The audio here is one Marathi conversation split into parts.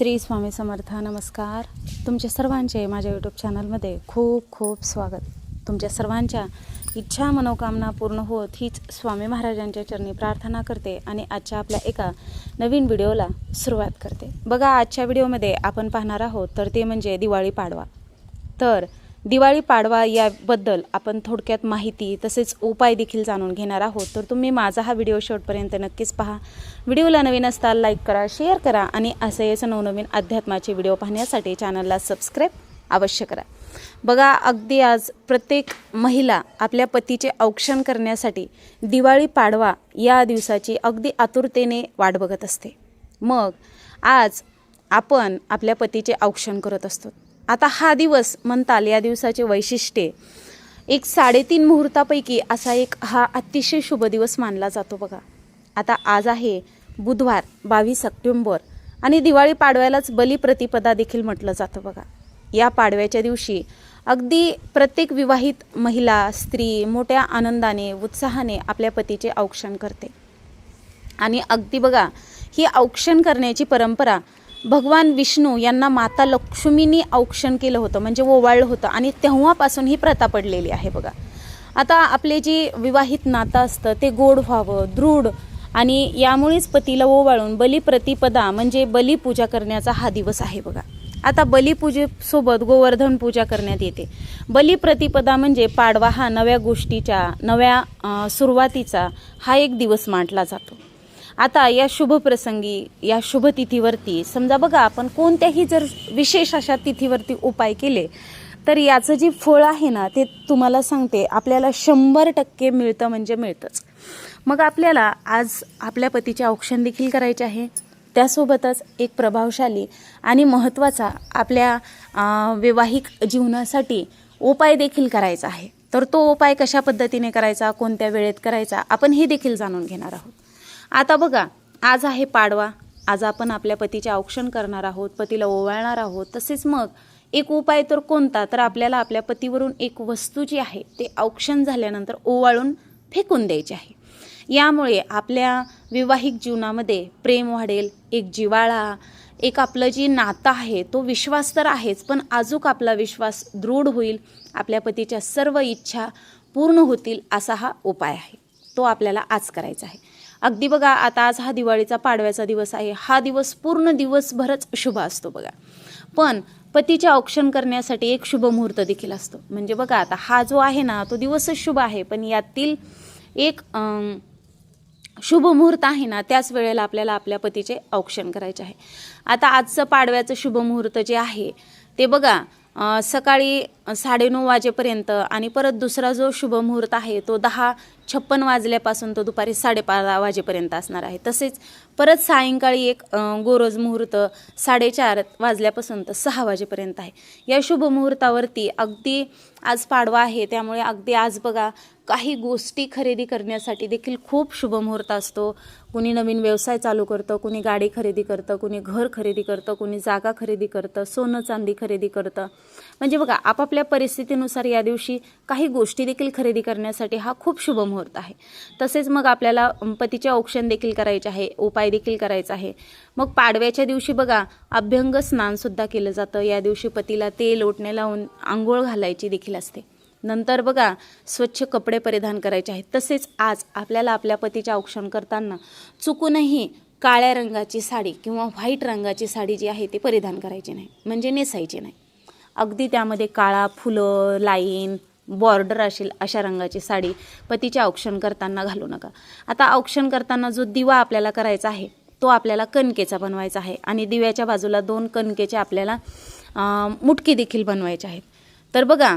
श्री स्वामी समर्थ नमस्कार. तुमच्या सर्वांचे माझ्या यूट्यूब चॅनलमध्ये खूप खूप स्वागत. तुमच्या सर्वांच्या इच्छा मनोकामना पूर्ण होत हीच स्वामी महाराजांच्या चरणी प्रार्थना करते आणि आजच्या आपल्या एका नवीन व्हिडिओला सुरुवात करते. बघा आजच्या व्हिडिओमध्ये आपण पाहणार आहोत तर ते म्हणजे दिवाळी पाडवा. तर दिवाळी पाडवा याबद्दल आपण थोडक्यात माहिती तसेच उपाय देखील जाणून घेणार आहोत. तर तुम्ही माझा हा व्हिडिओ शेवटपर्यंत नक्कीच पहा. व्हिडिओला नवीन असताल लाईक करा शेअर करा आणि असेच नवनवीन अध्यात्माचे व्हिडिओ पाहण्यासाठी चॅनलला सबस्क्राईब अवश्य करा. बघा अगदी आज प्रत्येक महिला आपल्या पतीचे औक्षण करण्यासाठी दिवाळी पाडवा या दिवसाची अगदी आतुरतेने वाट बघत असते. मग आज आपण आपल्या पतीचे औक्षण करत असतो. आता हा दिवस म्हणताल या दिवसाचे वैशिष्ट्ये. एक साडेतीन मुहूर्तापैकी असा एक हा अतिशय शुभ दिवस मानला जातो बघा. आता आज आहे बुधवार बावीस सप्टेंबर आणि दिवाळी पाडव्यालाच बलिप्रतिपदा देखील म्हटलं जातं बघा. या पाडव्याच्या दिवशी अगदी प्रत्येक विवाहित महिला स्त्री मोठ्या आनंदाने उत्साहाने आपल्या पतीचे औक्षण करते. आणि अगदी बघा ही औक्षण करण्याची परंपरा भगवान विष्णू यांना माता लक्ष्मीनी औक्षण केलं होतं म्हणजे ओवाळलं होतं आणि तेव्हापासून ही प्रथा पडलेली आहे बघा. आता आपले जे विवाहित नातं असतं ते गोड व्हावं दृढ आणि यामुळेच पतीला ओवाळून बलिप्रतिपदा म्हणजे बलिपूजा करण्याचा हा दिवस आहे बघा. आता बलिपूजेसोबत गोवर्धन पूजा करण्यात येते. बलिप्रतिपदा म्हणजे पाडवा हा नव्या गोष्टीच्या नव्या सुरुवातीचा हा एक दिवस मांडला जातो. आता या शुभ प्रसंगी या शुभ तिथीवरती समजा बघा आपण कोणत्याही जर विशेष अशा तिथीवरती उपाय केले तर याचं जे फळ आहे ना ते तुम्हाला सांगते आपल्याला शंभर टक्के मिळतं म्हणजे मिळतंच. मग आपल्याला आज आपल्या पतीचे औक्षण देखील करायचे आहे. त्यासोबतच एक प्रभावशाली आणि महत्त्वाचा आपल्या वैवाहिक जीवनासाठी उपाय देखील करायचा आहे. तर तो उपाय कशा पद्धतीने करायचा कोणत्या वेळेत करायचा आपण हे देखील जाणून घेणार आहोत. आता बघा आज आहे पाडवा. आज आपण आपल्या पतीचे औक्षण करणार आहोत पतीला ओवाळणार आहोत. तसेच मग एक उपाय तर कोणता? तर आपल्याला आपल्या पतीवरून एक वस्तू जी आहे ते औक्षण झाल्यानंतर ओवाळून फेकून द्यायची आहे. यामुळे आपल्या विवाहिक जीवनामध्ये प्रेम वाढेल एक जिवाळा एक आपलं जी नातं आहे तो विश्वास तर आहेच पण अजूक आपला विश्वास दृढ होईल आपल्या पतीच्या सर्व इच्छा पूर्ण होतील असा हा उपाय आहे. तो आपल्याला आज करायचा आहे. अगदी बघा आता आज हा दिवाळीचा पाडव्याचा दिवस आहे. हा दिवस पूर्ण दिवसभरच शुभ असतो बघा. पण पतीचे औक्षण करण्यासाठी एक शुभ मुहूर्त देखील असतो. म्हणजे बघा आता हा जो आहे ना तो दिवसच शुभ आहे. पण यातील एक शुभ मुहूर्त आहे ना त्याच वेळेला आपल्याला आपल्या पतीचे औक्षण करायचे आहे. आता आजचं पाडव्याचं शुभ मुहूर्त जे आहे ते बघा सकाळी साडेनऊ वाजेपर्यंत आणि परत दुसरा जो शुभमुहूर्त आहे तो दहा छप्पन वाजल्यापासून तो दुपारी साडेबारा वाजेपर्यंत असणार आहे. तसेच परत सायंकाळी एक गोरज गोरोज मुहूर्त साडेचार वाजल्यापासून तर सहा वाजेपर्यंत आहे. या शुभमुहूर्तावरती अगदी आज पाडवा आहे त्यामुळे अगदी आज बघा काही गोष्टी खरेदी करण्यासाठी देखील खूप शुभ मुहूर्त असतो. कुणी नवीन व्यवसाय चालू करतं कुणी गाडी खरेदी करतं कुणी घर खरेदी करतं कुणी जागा खरेदी करतं सोनं चांदी खरेदी करतं. म्हणजे बघा आपापल्या परिस्थितीनुसार या दिवशी काही गोष्टी देखील खरेदी करण्यासाठी हा खूप शुभ मुहूर्त आहे. तसेच मग आपल्याला पतीचे औक्षण देखील करायचे आहे उपाय देखील करायचा आहे. मग पाडव्याच्या दिवशी बघा अभ्यंग स्नानसुद्धा केलं जातं. या दिवशी पतीला तेल ओटणे लावून आंघोळ घालायची देखील असते. नंतर बघा स्वच्छ कपडे परिधान करायचे आहेत. तसेच आज आपल्याला आपल्या पतीचे औक्षण करताना चुकूनही काळ्या रंगाची साडी किंवा व्हाईट रंगाची साडी जी आहे ती परिधान करायची नाही म्हणजे नेसायची नाही. अगदी त्यामध्ये काळा फुलं लाईन बॉर्डर असेल अशा रंगाची साडी पतीचे औक्षण करताना घालू नका. आता औक्षण करताना जो दिवा आपल्याला करायचा आहे तो आपल्याला कणकेचा बनवायचा आहे आणि दिव्याच्या बाजूला दोन कणकेचे आपल्याला मुटके मुटकी देखील बनवायचे आहेत. तर बघा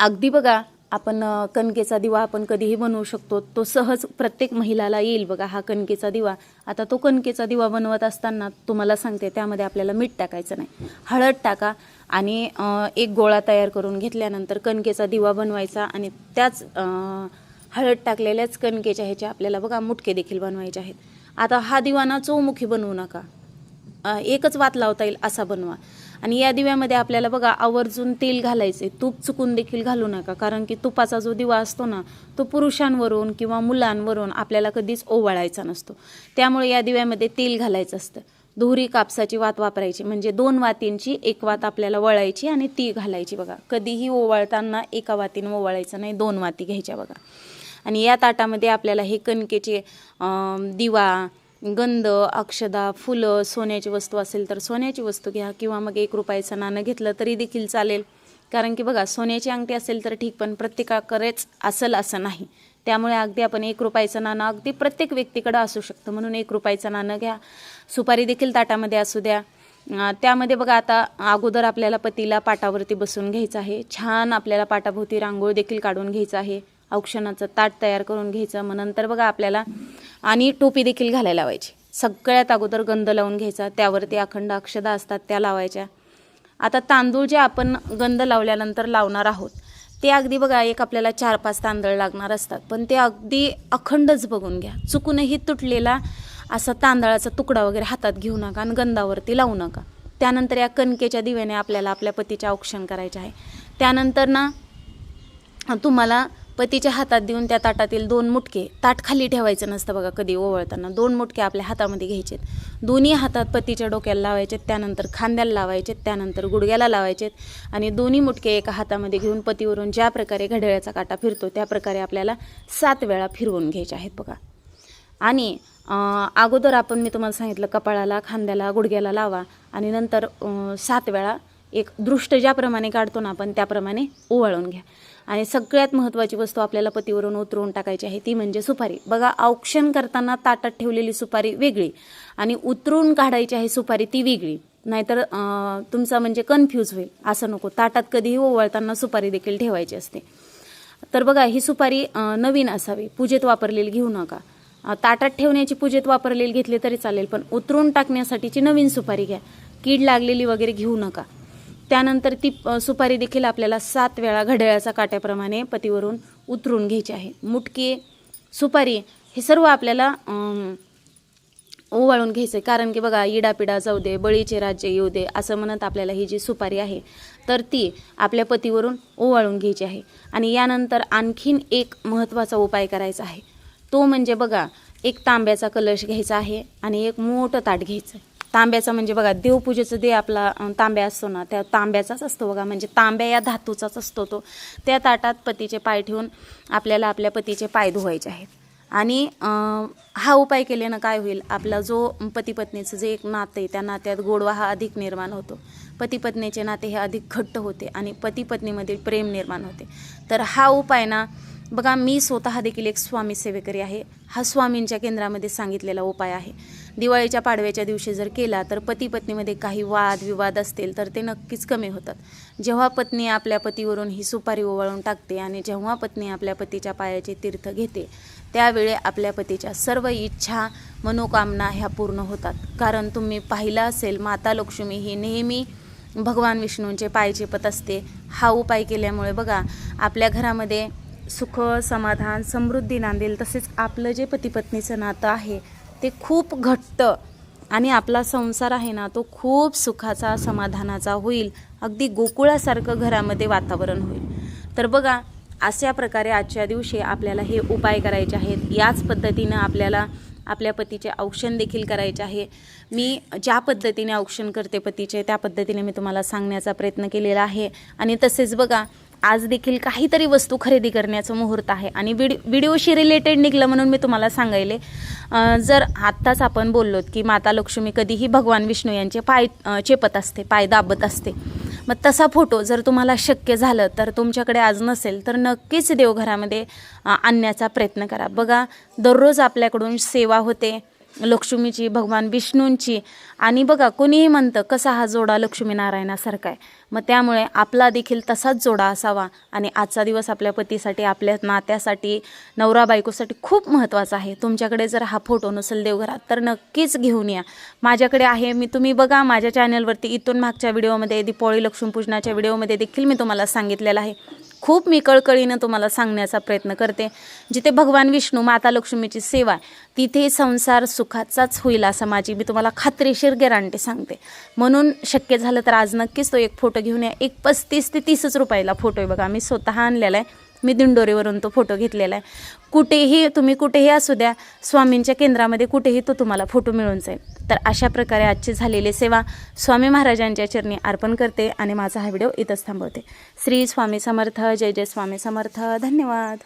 अगदी बघा आपण कणकेचा दिवा आपण कधीही बनवू शकतो तो सहज प्रत्येक महिलाला येईल बघा हा कणकेचा दिवा. आता तो कणकेचा दिवा बनवत असताना तुम्हाला सांगते त्यामध्ये आपल्याला मीठ टाकायचं नाही. हळद टाका आणि एक गोळा तयार करून घेतल्यानंतर कणकेचा दिवा बनवायचा आणि त्याच हळद टाकलेल्याच कणकेच्या ह्याच्या आपल्याला बघा मुटके देखील बनवायचे आहेत. आता हा दिवा ना चौमुखी बनवू नका. एकच वात लावता येईल असा बनवा. आणि या दिव्यामध्ये आपल्याला बघा आवर्जून तेल घालायचे तूप चुकून देखील घालू नका कारण की तुपाचा जो दिवा असतो ना तो पुरुषांवरून किंवा मुलांवरून आपल्याला कधीच ओवाळायचा नसतो. त्यामुळे या दिव्यामध्ये तेल घालायचं असतं. दुहरी कापसाची वात वापरायची म्हणजे दोन वातींची एक वात आपल्याला वळायची आणि ती घालायची बघा. कधीही ओवाळताना एका वातीनं ओवाळायचं नाही दोन वाती घ्यायच्या बघा. आणि या ताटामध्ये आपल्याला हे कणकेचे दिवा गंध अक्षदा फुलं सोन्याची वस्तू असेल तर सोन्याची वस्तू घ्या किंवा मग एक रुपयाचं नाणं घेतलं तरी देखील चालेल. कारण की बघा सोन्याची अंगठी असेल तर ठीक पण प्रत्येकाकडेच असेल असं नाही. त्यामुळे अगदी आपण एक रुपयाचं नाणं अगदी प्रत्येक व्यक्तीकडं असू शकतं. म्हणून एक रुपयाचं नाणं घ्या. सुपारी देखील ताटामध्ये असू द्या. त्यामध्ये बघा आता अगोदर आपल्याला पतीला पाटावरती बसून घ्यायचं आहे. छान आपल्याला पाटाभोवती रांगोळ देखील काढून घ्यायचं आहे. औक्षणाचं ताट तयार करून घ्यायचं. मग नंतर बघा आपल्याला आणि टोपी देखील घालायला लावायची. सगळ्यात अगोदर गंध लावून घ्यायचा. त्यावरती अखंड अक्षदा असतात त्या लावायच्या. आता तांदूळ जे आपण गंध लावल्यानंतर लावणार आहोत ते अगदी बघा एक आपल्याला चार पाच तांदळ लागणार असतात. पण ते अगदी अखंडच बघून घ्या. चुकूनही तुटलेला असा तांदळाचा तुकडा वगैरे हातात घेऊ नका आणि गंधावरती लावू नका. त्यानंतर या कणकेच्या दिव्याने आपल्याला आपल्या पतीचे औक्षण करायचे आहे. त्यानंतर ना तुम्हाला पतीच्या हातात देऊन त्या ताटातील दोन मुटके ताट खाली ठेवायचं नसतं बघा कधी ओवळताना. दोन मुटके आपल्या हातामध्ये घ्यायचे दोन्ही हातात पतीच्या डोक्याला लावायचे त्यानंतर खांद्याला लावायचे त्यानंतर गुडघ्याला लावायचे आणि दोन्ही मुटके एका हातामध्ये घेऊन पतीवरून ज्या प्रकारे घड्याळाचा काटा फिरतो त्या प्रकारे आपल्याला सात वेळा फिरवून घ्यायचे आहेत बघा. आणि अगोदर आपण मी तुम्हाला सांगितलं कपाळाला खांद्याला गुडघ्याला लावा आणि नंतर सात वेळा एक दृष्ट ज्याप्रमाणे काढतो ना आपण त्याप्रमाणे ओवाळून घ्या. आणि सगळ्यात महत्त्वाची वस्तू आपल्याला पतीवरून उतरवून टाकायची आहे ती म्हणजे सुपारी. बघा औक्षण करताना ताटात ठेवलेली सुपारी वेगळी आणि उतरून काढायची आहे सुपारी ती वेगळी. नाहीतर तुमचा म्हणजे कन्फ्यूज होईल. असं नको. ताटात कधीही ओवाळताना सुपारी देखील ठेवायची असते. तर बघा ही सुपारी नवीन असावी. पूजेत वापरलेली घेऊ नका. ताटात ठेवण्याची पूजेत वापरलेली घेतली तरी चालेल पण उतरून टाकण्यासाठीची नवीन सुपारी घ्या. कीड लागलेली वगैरे घेऊ नका. त्यानंतर ती सुपारी देखील आपल्याला सात वेळा घड्याळाचा काट्याप्रमाणे पतीवरून उतरून घ्यायची आहे. मुटके सुपारी हे सर्व आपल्याला ओवाळून घ्यायचं. कारण की बघा इडापिडा जाऊ दे बळीचे राज्य येऊ दे असं म्हणत आपल्याला ही जी सुपारी आहे तर ती आपल्या पतीवरून ओवाळून घ्यायची आहे. आणि यानंतर आणखीन एक महत्त्वाचा उपाय करायचा आहे. तो म्हणजे बघा एक तांब्याचा कलश घ्यायचा आहे आणि एक मोठं ताट घ्यायचं आहे. तांब्याचा म्हणजे बघा देवपूजेचं दे आपला तांब्या असतो ना त्या तांब्याचाच असतो बघा. म्हणजे तांब्या या धातूचाच असतो तो. त्या ताटात पतीचे पाय ठेवून आपल्याला आपल्या पतीचे पाय धुवायचे आहेत. आणि हा उपाय केल्यानं काय होईल? आपला जो पती पत्नीचं जे एक नातं आहे त्या नात्यात गोडवा हा अधिक निर्माण होतो. पती पत्नीचे नाते हे अधिक घट्ट होते आणि पती पत्नीमध्ये प्रेम निर्माण होते. तर हा उपाय ना बघा मी स्वतः देखील एक स्वामी सेवेकरी आहे. हा स्वामींच्या केंद्रामध्ये सांगितलेला उपाय आहे. दिवाळीच्या पाडव्याच्या दिवशी जर केला तर पती पत्नीमध्ये काही वाद विवाद असतील तर ते नक्कीच कमी होतात. जेव्हा पत्नी आपल्या पतीवरून ही सुपारी ओवाळून टाकते आणि जेव्हा पत्नी आपल्या पतीच्या पायाचे तीर्थ घेते त्यावेळी आपल्या पतीच्या सर्व इच्छा मनोकामना ह्या पूर्ण होतात. कारण तुम्ही पाहिलं असेल माता लक्ष्मी ही नेहमी भगवान विष्णूंचे पाय चेपत असते. हा उपाय केल्यामुळे बघा आपल्या घरामध्ये सुख समाधान समृद्धी नांदेल तसेच आपलं जे पतीपत्नीचं नातं आहे ते खूप घट्ट आणि आपला संसार आहे ना तो खूप सुखाचा समाधानाचा होईल. अगदी गोकुळासारखं घरामध्ये वातावरण होईल. तर बघा अशा प्रकारे आजच्या दिवशी आपल्याला हे उपाय करायचे आहेत. याच पद्धतीनं आपल्याला आपल्या पतीचे औक्षण देखील करायचे आहे. मी ज्या पद्धतीने औक्षण करते पतीचे त्या पद्धतीने मी तुम्हाला सांगण्याचा प्रयत्न केलेला आहे. आणि तसेच बघा आज देखील काहीतरी वस्तू खरेदी करण्याचं मुहूर्त आहे. आणि व्हिडिओ व्हिडिओशी रिलेटेड निघलं म्हणून मी तुम्हाला सांगायले. जर आत्ताच आपण बोललोत की माता लक्ष्मी कधीही भगवान विष्णू यांचे पाय चेपत असते पाय दाबत असते. मग तसा फोटो जर तुम्हाला शक्य झालं तर तुमच्याकडे आज नसेल तर नक्कीच देवघरामध्ये आणण्याचा प्रयत्न करा. बघा दररोज आपल्याकडून सेवा होते. लक्ष्मीची भगवान विष्णूंची. आणि बघा कोणीही म्हणतं कसा हा जोडा लक्ष्मीनारायणासारखा आहे. मग त्यामुळे आपला देखील तसाच जोडा असावा. आणि आजचा दिवस आपल्या पतीसाठी आपल्या नात्यासाठी नवरा बायकोसाठी खूप महत्त्वाचा आहे. तुमच्याकडे जर हा फोटो नसेल देवघरात तर नक्कीच घेऊन या. माझ्याकडे आहे मी तुम्ही बघा माझ्या चॅनलवरती इथून मागच्या व्हिडिओमध्ये दीपोळी लक्ष्मीपूजनाच्या व्हिडिओमध्ये देखील मी तुम्हाला सांगितलेलं आहे. खूप मी कळकळीनं तुम्हाला सांगण्याचा प्रयत्न करते. जिथे भगवान विष्णू माता लक्ष्मीची सेवा आहे, तिथे संसार सुखाचाच होईल असं माझी मी तुम्हाला खात्रीशीर गॅरंटी सांगते. म्हणून शक्य झालं तर आज नक्कीच तो एक फोटो घेऊन या. एक पस्तीस ते तीसच रुपयाला फोटो आहे बघा. मी स्वतः आणलेला आहे. मी दिंडोरीवरून तो फोटो घेतलेला आहे. कुठेही तुम्ही कुठेही असू द्या स्वामींच्या केंद्रामध्ये कुठेही तो तुम्हाला फोटो मिळून जाईल. तर अशा प्रकारे आजची झालेली सेवा स्वामी महाराजांच्या चरणी अर्पण करते आणि माझा हा व्हिडिओ इथंच थांबवते. श्री स्वामी समर्थ जय जय स्वामी समर्थ. धन्यवाद.